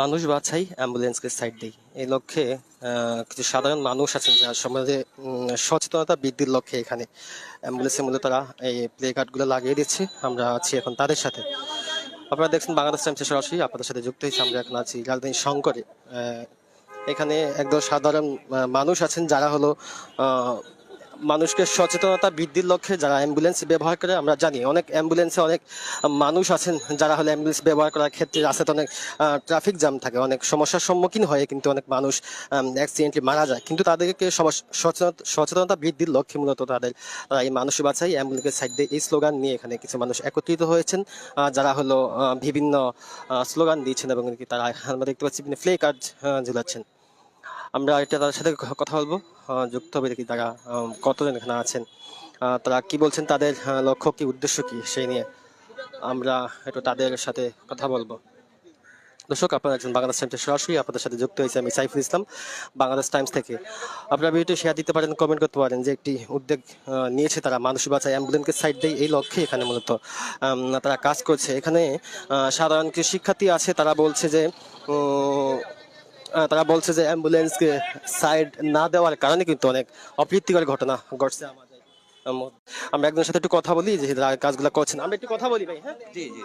মানুষ বাছাই অ্যাম্বুলেন্সকে সাইড দিই। এই লক্ষ্যে কিছু সাধারণ মানুষ আছেন যারা উম, সচেতনতা বৃদ্ধির লক্ষ্যে এখানে অ্যাম্বুলেন্সের মূল্য তারা এই প্লে কার্ডগুলো লাগিয়ে দিচ্ছে। আমরা আছি এখন তাদের সাথে। আপনারা দেখছেন বাংলাদেশ টাইমসে সরাসরি আপনাদের সাথে যুক্ত হয়েছে। আমরা এখন আছি রাজধানী শঙ্করে। এখানে একদম সাধারণ মানুষ আছেন যারা হলো মানুষকে সচেতনতা বৃদ্ধির লক্ষ্যে যারা অ্যাম্বুলেন্স ব্যবহার করে, আমরা জানি অনেক অ্যাম্বুলেন্সে অনেক মানুষ আছেন যারা হলো অ্যাম্বুলেন্স ব্যবহার করার ক্ষেত্রে রাস্তাতে অনেক ট্রাফিক জ্যাম থাকে, অনেক সমস্যার সম্মুখীন হয়ে কিন্তু অনেক মানুষ অ্যাক্সিডেন্টলি মারা যায়। কিন্তু তাদেরকে সচেতনতা বৃদ্ধির লক্ষ্যে মূলত তাদের এই মানুষ বাঁচাই অ্যাম্বুলেন্সের সাইড দিয়ে এই স্লোগান নিয়ে এখানে কিছু মানুষ একত্রিত হয়েছেন। যারা হলো বিভিন্ন স্লোগান দিয়েছেন এবং তারা, আমরা দেখতে পাচ্ছি বিভিন্ন ফ্লে কার্ড ঝুলাচ্ছেন। আমরা এটা তাদের সাথে কথা বলব। যুক্ত হবে দেখি তারা কতজন এখানে আছেন। তারা কি বলছেন, তাদের লক্ষ্য কি, উদ্দেশ্য কি, সেই নিয়ে আমরা একটু তাদের সাথে কথা বলব। দর্শক, আপনারা একজন বাংলাদেশ টাইমসের সরাসরি আপনাদের সাথে যুক্ত হয়েছে আমি সাইফুল ইসলাম, বাংলাদেশ টাইমস থেকে। আপনারা ভিডিওটি শেয়ার দিতে পারেন কমেন্ট করতে পারেন যে একটি উদ্যোগ নিয়েছে তারা মানুষ বাঁচায় অ্যাম্বুলেন্সের সাইড দিয়ে, এই লক্ষ্যে এখানে মূলত তারা কাজ করছে। এখানে সাধারণ কিছু শিক্ষার্থী আছে, তারা বলছে যে তারা বলছে যে অ্যাম্বুলেন্সকে সাইড না দেওয়ার কারণে কিন্তু অনেক অপ্রীতিকর ঘটনা ঘটছে আমাদের আম, আমরা একজনের সাথে একটু কথা বলি যে কাজগুলো করছেন আমরা একটু কথা বলি ভাই হ্যাঁ? জি জি।